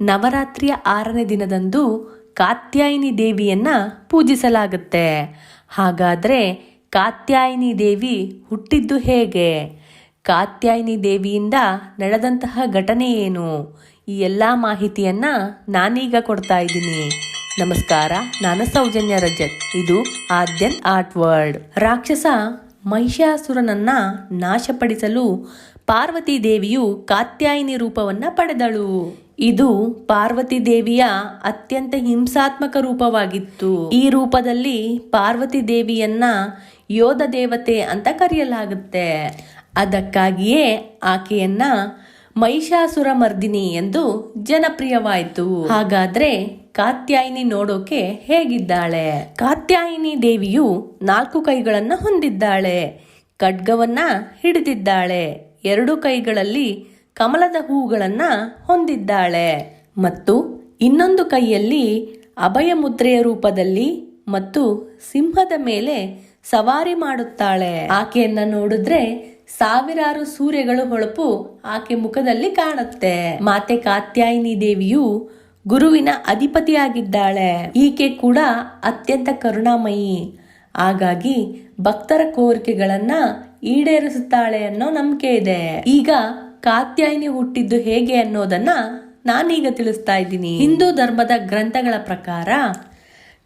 ನವರಾತ್ರಿಯ ಆರನೇ ದಿನದಂದು ಕಾತ್ಯಾಯಿನಿ ದೇವಿಯನ್ನ ಪೂಜಿಸಲಾಗುತ್ತೆ. ಹಾಗಾದ್ರೆ ಕಾತ್ಯಾಯಿನಿ ದೇವಿ ಹುಟ್ಟಿದ್ದು ಹೇಗೆ? ಕಾತ್ಯಾಯಿನಿ ದೇವಿಯಿಂದ ನಡೆದಂತಹ ಘಟನೆ ಏನು? ಈ ಎಲ್ಲ ಮಾಹಿತಿಯನ್ನ ನಾನೀಗ ಕೊಡ್ತಾ ಇದ್ದೀನಿ. ನಮಸ್ಕಾರ, ನಾನು ಸೌಜನ್ಯ ರಜತ್. ಇದು ಆದ್ಯನ್ ಆರ್ಟ್ ವರ್ಲ್ಡ್. ರಾಕ್ಷಸ ಮಹಿಷಾಸುರನನ್ನ ನಾಶಪಡಿಸಲು ಪಾರ್ವತಿ ದೇವಿಯು ಕಾತ್ಯಾಯಿನಿ ರೂಪವನ್ನು ಪಡೆದಳು. ಇದು ಪಾರ್ವತಿ ದೇವಿಯ ಅತ್ಯಂತ ಹಿಂಸಾತ್ಮಕ ರೂಪವಾಗಿತ್ತು. ಈ ರೂಪದಲ್ಲಿ ಪಾರ್ವತಿ ದೇವಿಯನ್ನ ಯೋಧ ದೇವತೆ ಅಂತ ಕರೆಯಲಾಗುತ್ತೆ. ಅದಕ್ಕಾಗಿಯೇ ಆಕೆಯನ್ನ ಮಹಿಷಾಸುರ ಮರ್ದಿನಿ ಎಂದು ಜನಪ್ರಿಯವಾಯಿತು. ಹಾಗಾದ್ರೆ ಕಾತ್ಯಾಯಿನಿ ನೋಡೋಕೆ ಹೇಗಿದ್ದಾಳೆ? ಕಾತ್ಯಾಯಿನಿ ದೇವಿಯು ನಾಲ್ಕು ಕೈಗಳನ್ನು ಹೊಂದಿದ್ದಾಳೆ. ಖಡ್ಗವನ್ನ ಹಿಡಿದಿದ್ದಾಳೆ. ಎರಡು ಕೈಗಳಲ್ಲಿ ಕಮಲದ ಹೂಗಳನ್ನು ಹೊಂದಿದ್ದಾಳೆ. ಮತ್ತು ಇನ್ನೊಂದು ಕೈಯಲ್ಲಿ ಅಭಯ ಮುದ್ರೆಯ ರೂಪದಲ್ಲಿ ಮತ್ತು ಸಿಂಹದ ಮೇಲೆ ಸವಾರಿ ಮಾಡುತ್ತಾಳೆ. ಆಕೆಯನ್ನ ನೋಡಿದ್ರೆ ಸಾವಿರಾರು ಸೂರ್ಯಗಳು ಹೊಳಪು ಆಕೆ ಮುಖದಲ್ಲಿ ಕಾಣುತ್ತೆ. ಮಾತೆ ಕಾತ್ಯಾಯಿನಿ ದೇವಿಯು ಗುರುವಿನ ಅಧಿಪತಿಯಾಗಿದ್ದಾಳೆ. ಈಕೆ ಕೂಡ ಅತ್ಯಂತ ಕರುಣಾಮಯಿ. ಹಾಗಾಗಿ ಭಕ್ತರ ಕೋರಿಕೆಗಳನ್ನ ಈಡೇರಿಸುತ್ತಾಳೆ ಅನ್ನೋ ನಂಬಿಕೆ ಇದೆ. ಈಗ ಕಾತ್ಯಾಯಿನಿ ಹುಟ್ಟಿದ್ದು ಹೇಗೆ ಅನ್ನೋದನ್ನ ನಾನೀಗ ತಿಳಿಸ್ತಾ ಇದ್ದೀನಿ. ಹಿಂದೂ ಧರ್ಮದ ಗ್ರಂಥಗಳ ಪ್ರಕಾರ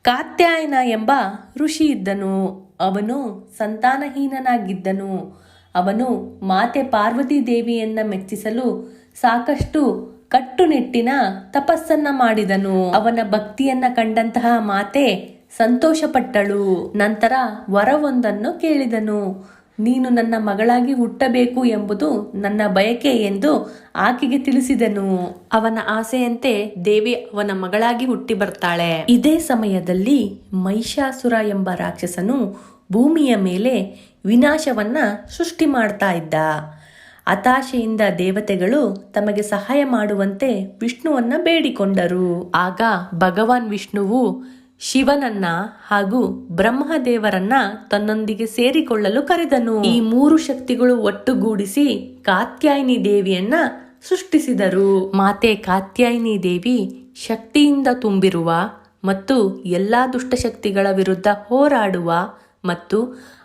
ಕಾತ್ಯಾಯನ ಎಂಬ ಋಷಿ ಇದ್ದನು. ಅವನು ಸಂತಾನಹೀನನಾಗಿದ್ದನು. ಅವನು ಮಾತೆ ಪಾರ್ವತಿ ದೇವಿಯನ್ನ ಮೆಚ್ಚಿಸಲು ಸಾಕಷ್ಟು ಕಟ್ಟುನಿಟ್ಟಿನ ತಪಸ್ಸನ್ನ ಮಾಡಿದನು. ಅವನ ಭಕ್ತಿಯನ್ನ ಕಂಡಂತಹ ಮಾತೆ ಸಂತೋಷಪಟ್ಟಳು. ನಂತರ ವರವೊಂದನ್ನು ಕೇಳಿದನು. ನೀನು ನನ್ನ ಮಗಳಾಗಿ ಹುಟ್ಟಬೇಕು ಎಂಬುದು ನನ್ನ ಬಯಕೆ ಎಂದು ಆಕೆಗೆ ತಿಳಿಸಿದನು. ಅವನ ಆಸೆಯಂತೆ ದೇವಿ ಅವನ ಮಗಳಾಗಿ ಹುಟ್ಟಿ ಬರ್ತಾಳೆ. ಇದೇ ಸಮಯದಲ್ಲಿ ಮಹಿಷಾಸುರ ಎಂಬ ರಾಕ್ಷಸನು ಭೂಮಿಯ ಮೇಲೆ ವಿನಾಶವನ್ನ ಸೃಷ್ಟಿ ಮಾಡ್ತಾ ಇದ್ದ. ಹತಾಶೆಯಿಂದ ದೇವತೆಗಳು ತಮಗೆ ಸಹಾಯ ಮಾಡುವಂತೆ ವಿಷ್ಣುವನ್ನ ಬೇಡಿಕೊಂಡರು. ಆಗ ಭಗವಾನ್ ವಿಷ್ಣುವು ಶಿವನನ್ನ ಹಾಗೂ ಬ್ರಹ್ಮದೇವರನ್ನ ತನ್ನೊಂದಿಗೆ ಸೇರಿಕೊಳ್ಳಲು ಕರೆದನು. ಈ ಮೂರು ಶಕ್ತಿಗಳು ಒಟ್ಟುಗೂಡಿಸಿ ಕಾತ್ಯಾಯಿನಿ ದೇವಿಯನ್ನ ಸೃಷ್ಟಿಸಿದರು. ಮಾತೆ ಕಾತ್ಯಾಯಿನಿ ದೇವಿ ಶಕ್ತಿಯಿಂದ ತುಂಬಿರುವ ಮತ್ತು ಎಲ್ಲಾ ದುಷ್ಟಶಕ್ತಿಗಳ ವಿರುದ್ಧ ಹೋರಾಡುವ ಮತ್ತು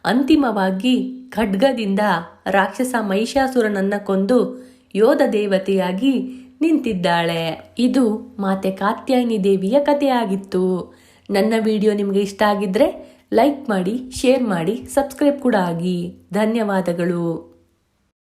ಅಂತಿಮವಾಗಿ ಖಡ್ಗದಿಂದ ರಾಕ್ಷಸ ಮಹಿಷಾಸುರನನ್ನ ಕೊಂದು ಯೋಧ ದೇವತೆಯಾಗಿ ನಿಂತಿದ್ದಾಳೆ. ಇದು ಮಾತೆ ಕಾತ್ಯಾಯಿನಿ ದೇವಿಯ ಕಥೆಯಾಗಿತ್ತು. ನನ್ನ ವಿಡಿಯೋ ನಿಮಗೆ ಇಷ್ಟ ಆಗಿದ್ರೆ ಲೈಕ್ ಮಾಡಿ ಶೇರ್ ಮಾಡಿ ಸಬ್ಸ್ಕ್ರೈಬ್ ಕೂಡ ಆಗಿ. ಧನ್ಯವಾದಗಳು.